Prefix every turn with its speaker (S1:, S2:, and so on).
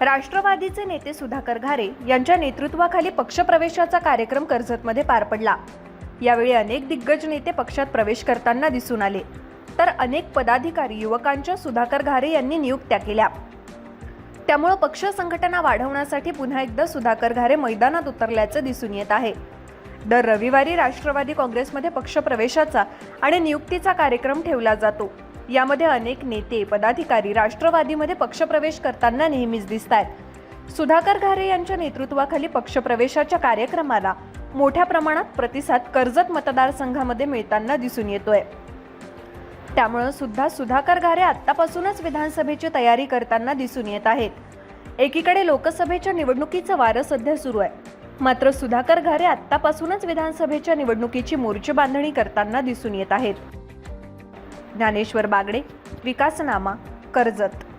S1: राष्ट्रवादीचे नेते सुधाकर घारे यांच्या नेतृत्वाखाली पक्षप्रवेशाचा कार्यक्रम कर्जतमध्ये पार पडला. यावेळी अनेक दिग्गज नेते पक्षात प्रवेश करताना दिसून आले. तर अनेक पदाधिकारी युवकांच्या सुधाकर घारे यांनी नियुक्त्या केल्या. त्यामुळं पक्ष संघटना वाढवण्यासाठी पुन्हा एकदा सुधाकर घारे मैदानात उतरल्याचं दिसून येत आहे. दर रविवारी राष्ट्रवादी काँग्रेसमध्ये पक्षप्रवेशाचा आणि नियुक्तीचा कार्यक्रम ठेवला जातो. यामध्ये अनेक नेते पदाधिकारी राष्ट्रवादीमध्ये पक्षप्रवेश करताना नेहमीच दिसत आहेत सुधाकर घारे यांच्या नेतृत्वाखाली पक्षप्रवेशाच्या कार्यक्रमाला मोठ्या प्रमाणात प्रतिसाद कर्जत मतदारसंघामध्ये मिळताना दिसून येतोय. त्यामुळं सुद्धा सुधाकर घारे आत्तापासूनच विधानसभेची तयारी करताना दिसून येत आहेत. एकीकडे लोकसभेच्या निवडणुकीचं वारं सध्या सुरू आहे. मात्र सुधाकर घारे आत्तापासूनच विधानसभेच्या निवडणुकीची मोर्चे बांधणी करताना दिसून येत आहेत. ज्ञानेश्वर बागडे विकासनामा कर्जत.